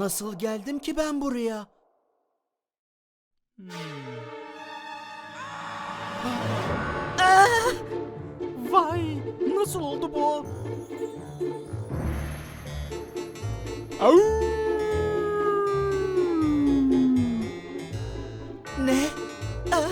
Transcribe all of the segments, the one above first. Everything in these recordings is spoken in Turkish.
Nasıl geldim ki ben buraya? Ah! Vay! Nasıl oldu bu? Ne? Ah!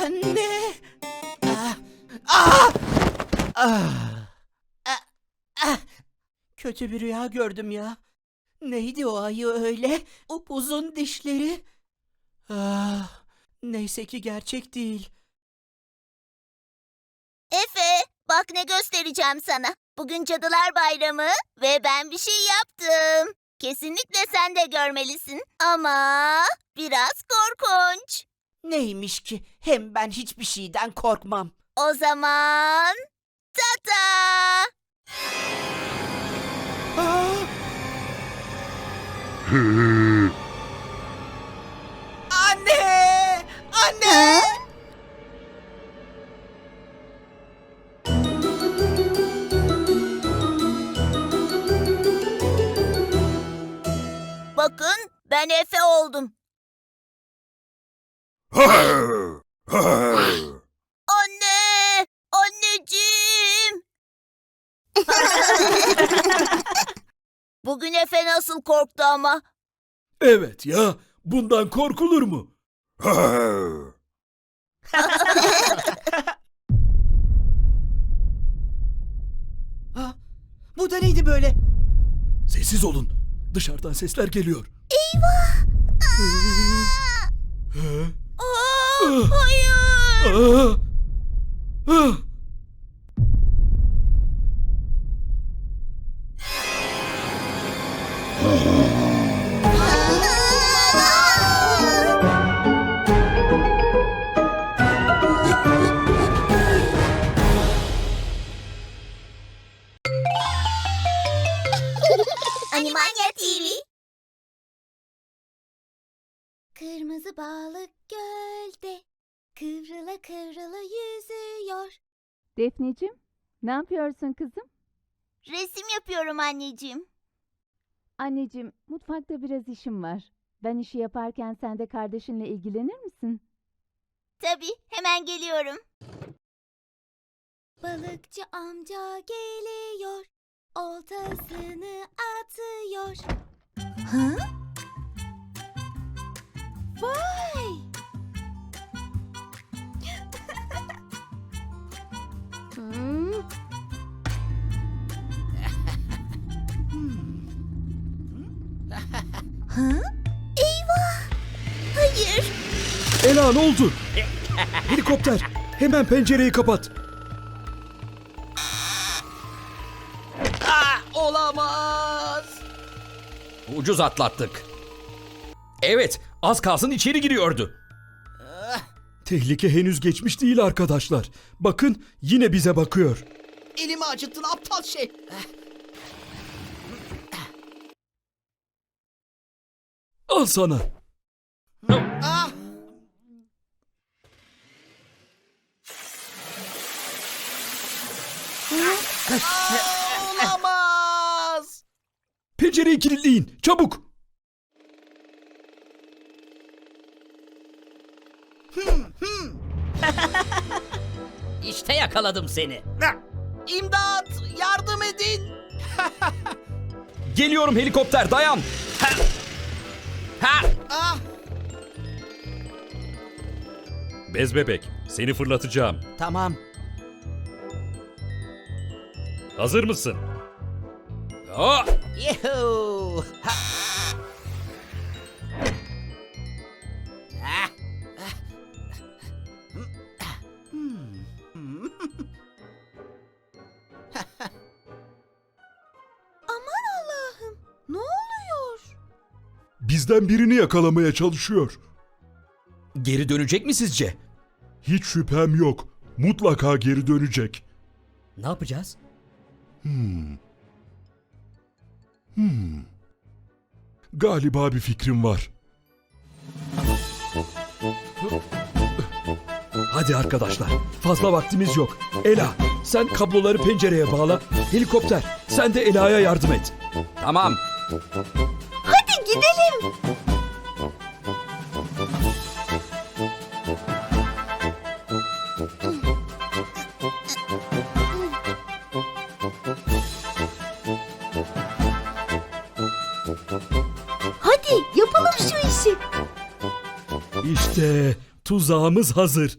Anne! Aa! Aa! Ah! Ah! Ah! Kötü bir rüya gördüm ya. Neydi o ayı öyle? Upuzun dişleri. Ah, neyse ki gerçek değil. Efe, bak ne göstereceğim sana. Bugün Cadılar Bayramı ve ben bir şey yaptım. Kesinlikle sen de görmelisin. Ama biraz korkunç. Neymiş ki? Hem ben hiçbir şeyden korkmam. O zaman... Tata! Aa! Korktu ama. Evet ya, bundan korkulur mu? Ha, bu da neydi böyle? Sessiz olun. Dışarıdan sesler geliyor. Aa, hayır! Aa! Ah! Balık gölde kıvrıla kıvrıla yüzüyor. Defneciğim, ne yapıyorsun kızım? Resim yapıyorum anneciğim. Anneciğim, mutfakta biraz işim var. Ben işi yaparken sen de kardeşinle ilgilenir misin? Tabii hemen geliyorum. Balıkçı amca geliyor. Oltasını atıyor. Hı? Vay! Hmm. Hı? Eyvah! Hayır! Ela ne oldu? Helikopter, hemen pencereyi kapat. Aa, olamaz. Ucuz atlattık. Evet, az kalsın içeri giriyordu. Tehlike henüz geçmiş değil arkadaşlar. Bakın yine bize bakıyor. Elimi acıttın aptal şey. Al sana. Ah! Aa, olamaz. Pencereyi kilitleyin. Çabuk. İşte yakaladım seni. İmdat! Yardım edin! Geliyorum helikopter dayan. Ha! Ah! Bez bebek, seni fırlatacağım. Tamam. Hazır mısın? Aa! Yuhuu. Ha. Bizden birini yakalamaya çalışıyor. Geri dönecek mi sizce? Hiç şüphem yok. Mutlaka geri dönecek. Ne yapacağız? Galiba bir fikrim var. Hadi arkadaşlar, fazla vaktimiz yok. Ela, sen kabloları pencereye bağla. Helikopter, sen de Ela'ya yardım et. Tamam. Hadi gidelim. Hadi yapalım şu işi. İşte tuzağımız hazır.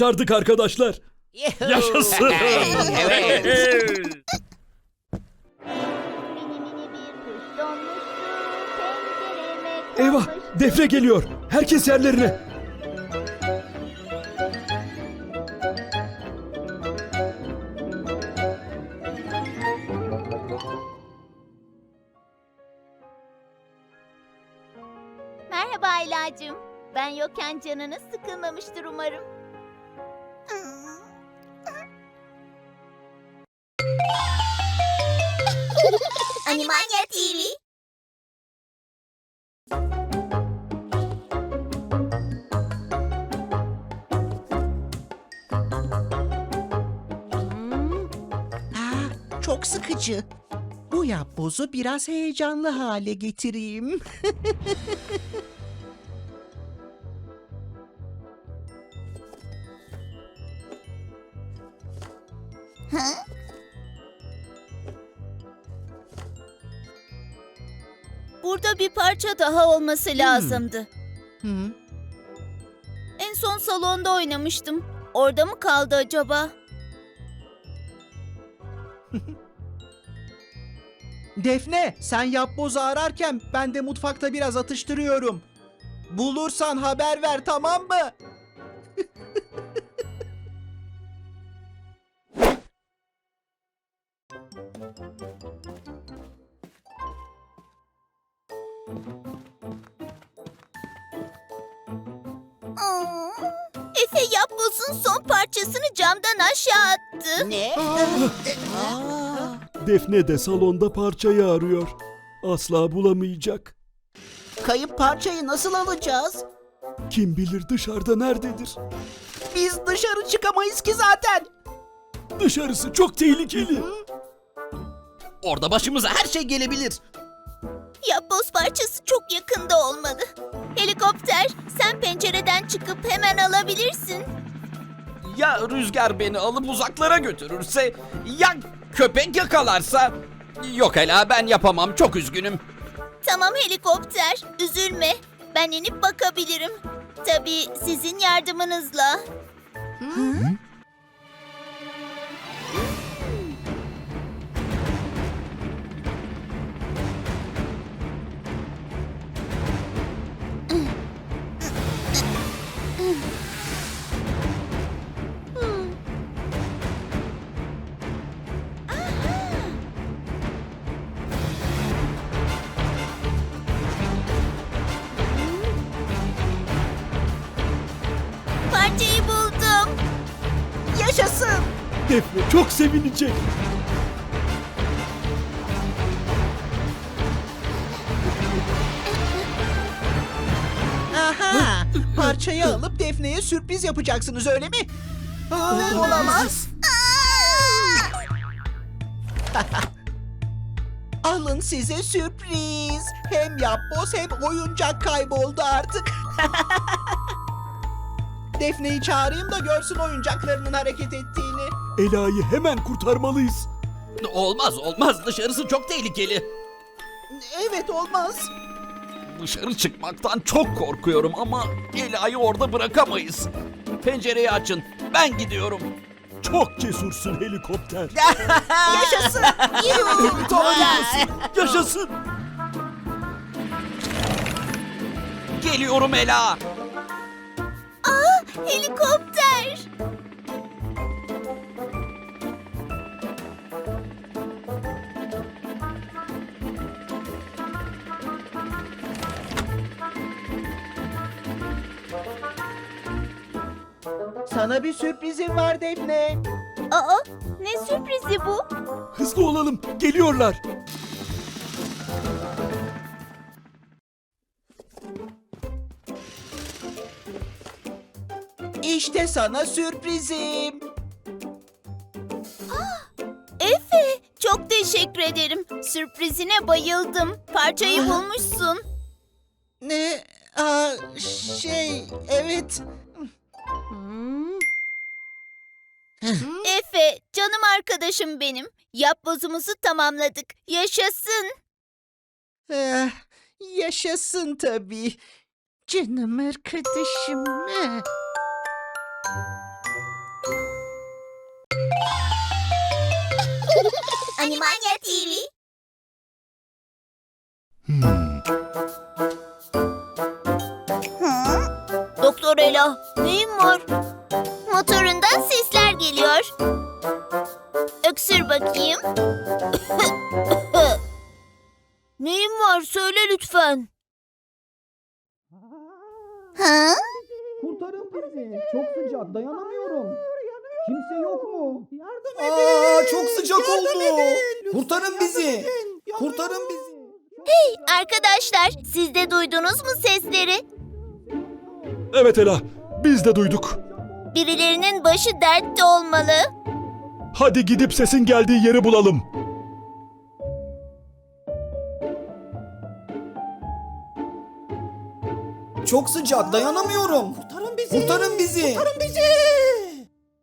Başardık arkadaşlar. Yaşasın. Eyvah, defne geliyor. Herkes yerlerine. Merhaba Aylacığım. Ben yokken canınız sıkılmamıştır umarım. Çok sıkıcı. Bu yapbozu biraz heyecanlı hale getireyim. Burada bir parça daha olması lazımdı. Hı? En son salonda oynamıştım. Orada mı kaldı acaba? Defne, sen yapbozu ararken ben de mutfakta biraz atıştırıyorum. Bulursan haber ver tamam mı? Yapbozun son parçasını camdan aşağı attı. Ne? Defne de salonda parçayı arıyor. Asla bulamayacak. Kayıp parçayı nasıl alacağız? Kim bilir dışarıda nerededir? Biz dışarı çıkamayız ki zaten. Dışarısı çok tehlikeli. Orada başımıza her şey gelebilir. Yapboz parçası çok yakında olmalı. Helikopter, sen pencereden çıkıp hemen alabilirsin. Ya rüzgar beni alıp uzaklara götürürse? Ya köpek yakalarsa? Yok Ela ben yapamam çok üzgünüm. Tamam helikopter, üzülme. Ben inip bakabilirim. Tabii sizin yardımınızla. Parçayı Defne çok sevinecek. Aha! Parçayı alıp Defne'ye sürpriz yapacaksınız öyle mi? Olamaz. Alın size sürpriz. Hem yapboz hem oyuncak kayboldu artık. Defne'yi çağırayım da görsün oyuncaklarının hareket ettiğini. Ela'yı hemen kurtarmalıyız. Olmaz olmaz dışarısı çok tehlikeli. Evet olmaz. Dışarı çıkmaktan çok korkuyorum ama Ela'yı orada bırakamayız. Pencereyi açın. Ben gidiyorum. Çok cesursun helikopter. Yaşasın. Harikasın. Yaşasın. Geliyorum Ela. Helikopter. Sana bir sürprizim var Defne. Aa, ne sürprizi bu? Hızlı olalım. Geliyorlar. İşte sana sürprizim. Efe, çok teşekkür ederim. Sürprizine bayıldım. Parçayı bulmuşsun. Ne? Aa, şey, evet. Efe, canım arkadaşım benim. Yapbozumuzu tamamladık. Yaşasın. Eh, yaşasın tabii. Canım arkadaşım. eh. Animania TV. Doktor Ela, neyin var? Motorundan sesler geliyor. Öksür bakayım. neyin var? Söyle lütfen. Ha? Kurtarın bizi. Çok sıcak dayanamıyorum. Kimse yok mu? Aa çok sıcak oldu. Kurtarın bizi. Kurtarın bizi. Arkadaşlar, siz de duydunuz mu sesleri? Evet Ela. Biz de duyduk. Birilerinin başı dertte olmalı. Hadi gidip sesin geldiği yeri bulalım. Çok sıcak dayanamıyorum. Kurtarın bizi. Kurtarın bizi. Kurtarın bizi.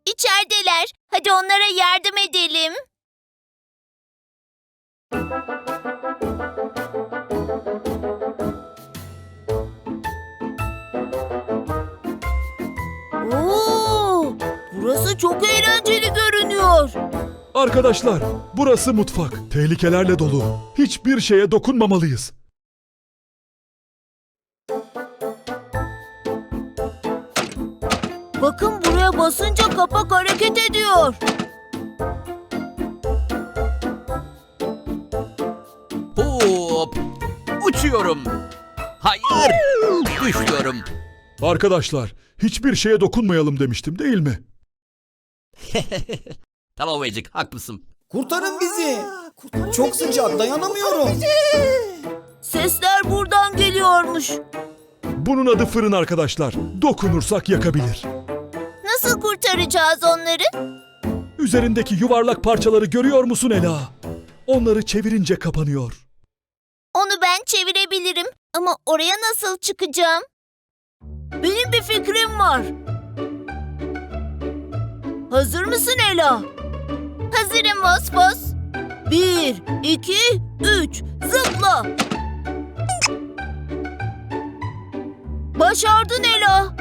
İçerideler. Hadi onlara yardım edelim. Oo, burası çok eğlenceli görünüyor. Arkadaşlar, burası mutfak. Tehlikelerle dolu. Hiçbir şeye dokunmamalıyız. Bakın buraya basınca kapak hareket ediyor. Hop. Uçuyorum. Hayır. Düşüyorum. Arkadaşlar, hiçbir şeye dokunmayalım demiştim değil mi? Tamam Ecik haklısın. Kurtarın bizi. Çok sıcak dayanamıyorum. Sesler buradan geliyormuş. Bunun adı fırın arkadaşlar. Dokunursak yakabilir. Nasıl kurtaracağız onları? Üzerindeki yuvarlak parçaları görüyor musun Ela? Onları çevirince kapanıyor. Onu ben çevirebilirim ama oraya nasıl çıkacağım? Benim bir fikrim var. Hazır mısın Ela? Hazırım Vospos. Bir, iki, üç, zıpla. Başardın Ela.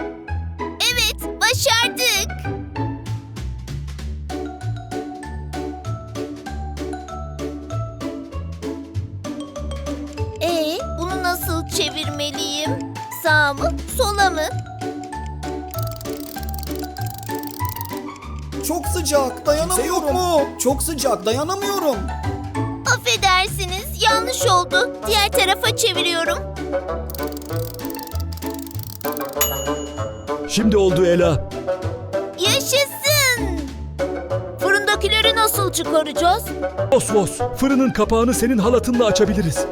Evet, başardık. Ee, bunu nasıl çevirmeliyim? Sağ mı, sola mı? Çok sıcak dayanamıyorum. mu? Çok sıcak dayanamıyorum. Affedersiniz, yanlış oldu. Diğer tarafa çeviriyorum. Şimdi oldu Ela. Yaşasın! Fırındakileri nasıl çıkaracağız? Vos vos, fırının kapağını senin halatınla açabiliriz.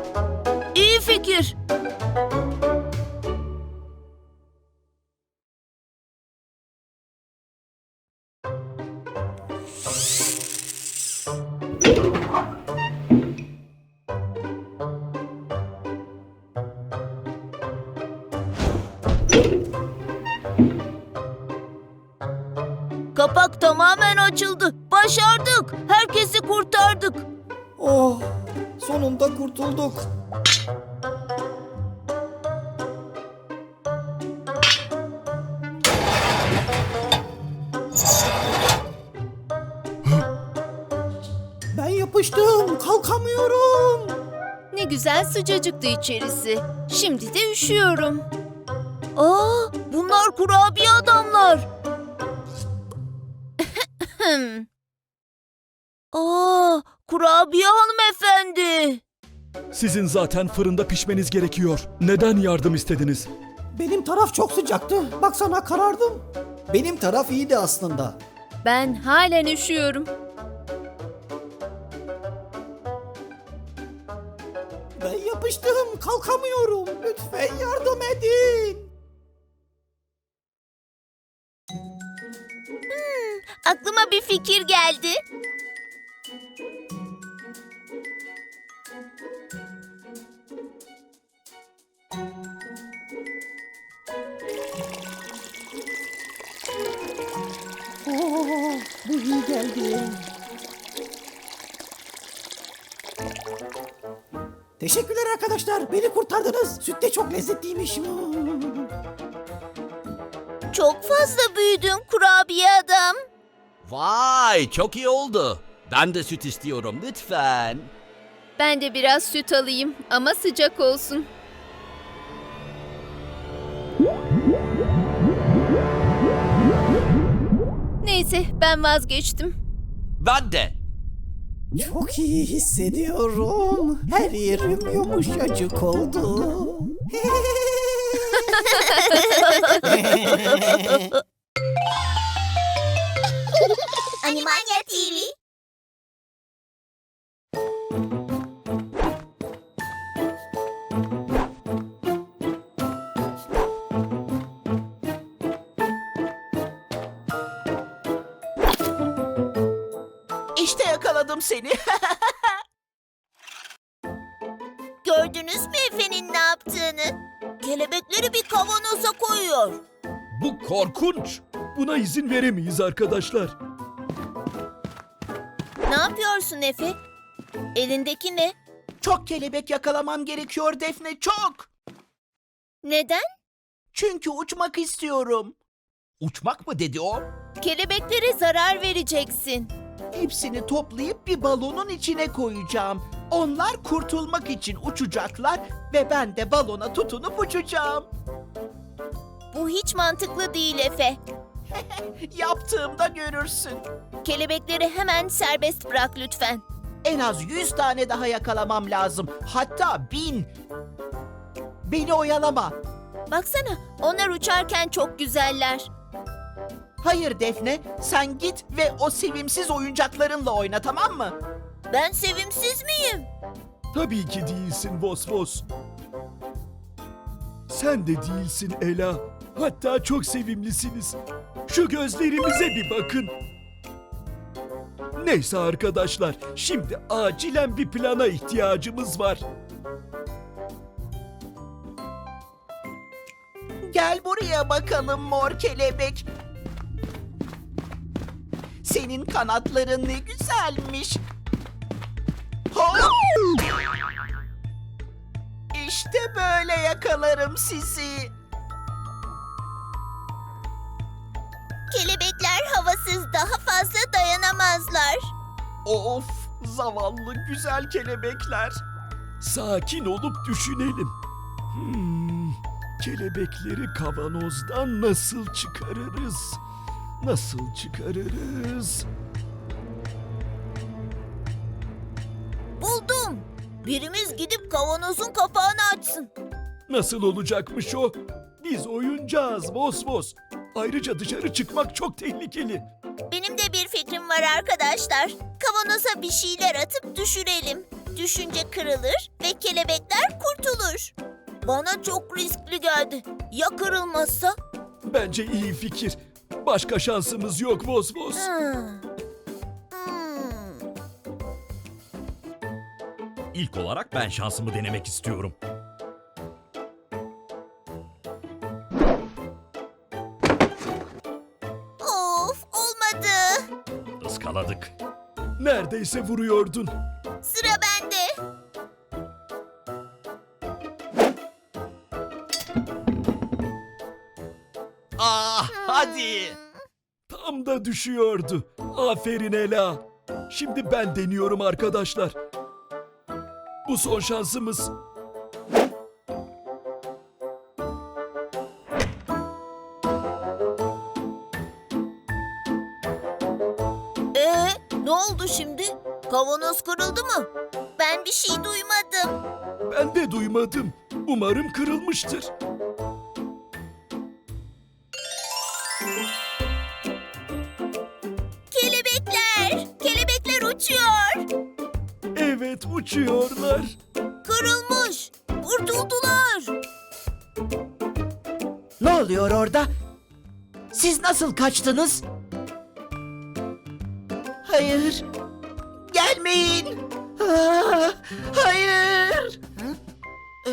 Kapak tamamen açıldı. Başardık. Herkesi kurtardık. Oh, sonunda kurtulduk. Güzel sıcacıktı içerisi. Şimdi de üşüyorum. Aa, bunlar kurabiye adamlar. Aa, kurabiye hanımefendi. Sizin zaten fırında pişmeniz gerekiyor. Neden yardım istediniz? Benim taraf çok sıcaktı. Baksana karardım. Benim taraf iyiydi aslında. Ben halen üşüyorum. Yapıştım kalkamıyorum. Lütfen yardım edin. Aklıma bir fikir geldi. Teşekkürler arkadaşlar. Beni kurtardınız. Süt de çok lezzetliymiş. Çok fazla büyüdün kurabiye adam. Vay çok iyi oldu. Ben de süt istiyorum lütfen. Ben de biraz süt alayım ama sıcak olsun. Neyse ben vazgeçtim. Ben de. Çok iyi hissediyorum. Her yerim yumuşacık oldu. Animania TV. Yakaladım seni. Gördünüz mü Efe'nin ne yaptığını? Kelebekleri bir kavanoza koyuyor. Bu korkunç. Buna izin veremeyiz arkadaşlar. Ne yapıyorsun Efe? Elindeki ne? çok kelebek yakalamam gerekiyor Defne çok. Neden? Çünkü uçmak istiyorum. Uçmak mı dedi o? Kelebeklere zarar vereceksin. Hepsini toplayıp bir balonun içine koyacağım. Onlar kurtulmak için uçacaklar ve ben de balona tutunup uçacağım. Bu hiç mantıklı değil Efe. Yaptığımda görürsün. Kelebekleri hemen serbest bırak lütfen. En az 100 tane daha yakalamam lazım. Hatta bin. Beni oyalama. Baksana onlar uçarken çok güzeller. Hayır Defne, sen git ve o sevimsiz oyuncaklarınla oyna tamam mı? Ben sevimsiz miyim? Tabii ki değilsin Vos Vos. Sen de değilsin Ela. Hatta çok sevimlisiniz. Şu gözlerimize bir bakın. Neyse arkadaşlar, şimdi acilen bir plana ihtiyacımız var. Gel buraya bakalım mor kelebek. Senin kanatların ne güzelmiş. Hop! İşte böyle yakalarım sizi. Kelebekler havasız daha fazla dayanamazlar. Of, zavallı güzel kelebekler. Sakin olup düşünelim. Hmm, kelebekleri kavanozdan nasıl çıkarırız? Nasıl çıkarırız? Buldum. Birimiz gidip kavanozun kapağını açsın. Nasıl olacakmış o? Biz oyuncağız Vos Vos. Ayrıca dışarı çıkmak çok tehlikeli. Benim de bir fikrim var arkadaşlar. Kavanoza bir şeyler atıp düşürelim. Düşünce kırılır ve kelebekler kurtulur. Bana çok riskli geldi. Ya kırılmazsa? Bence iyi fikir. Başka şansımız yok Vos Vos. Hmm. İlk olarak ben şansımı denemek istiyorum. Of olmadı. yakaladık. Neredeyse vuruyordun. Tam da düşüyordu. Aferin Ela. Şimdi ben deniyorum arkadaşlar. Bu son şansımız. Ee, ne oldu şimdi? Kavanoz kırıldı mı? Ben bir şey duymadım. Ben de duymadım. Umarım kırılmıştır. Uçuyorlar. Kırılmış. Kurtuldular. Ne oluyor orada? Siz nasıl kaçtınız? Hayır. Gelmeyin. Aa, hayır. Ee,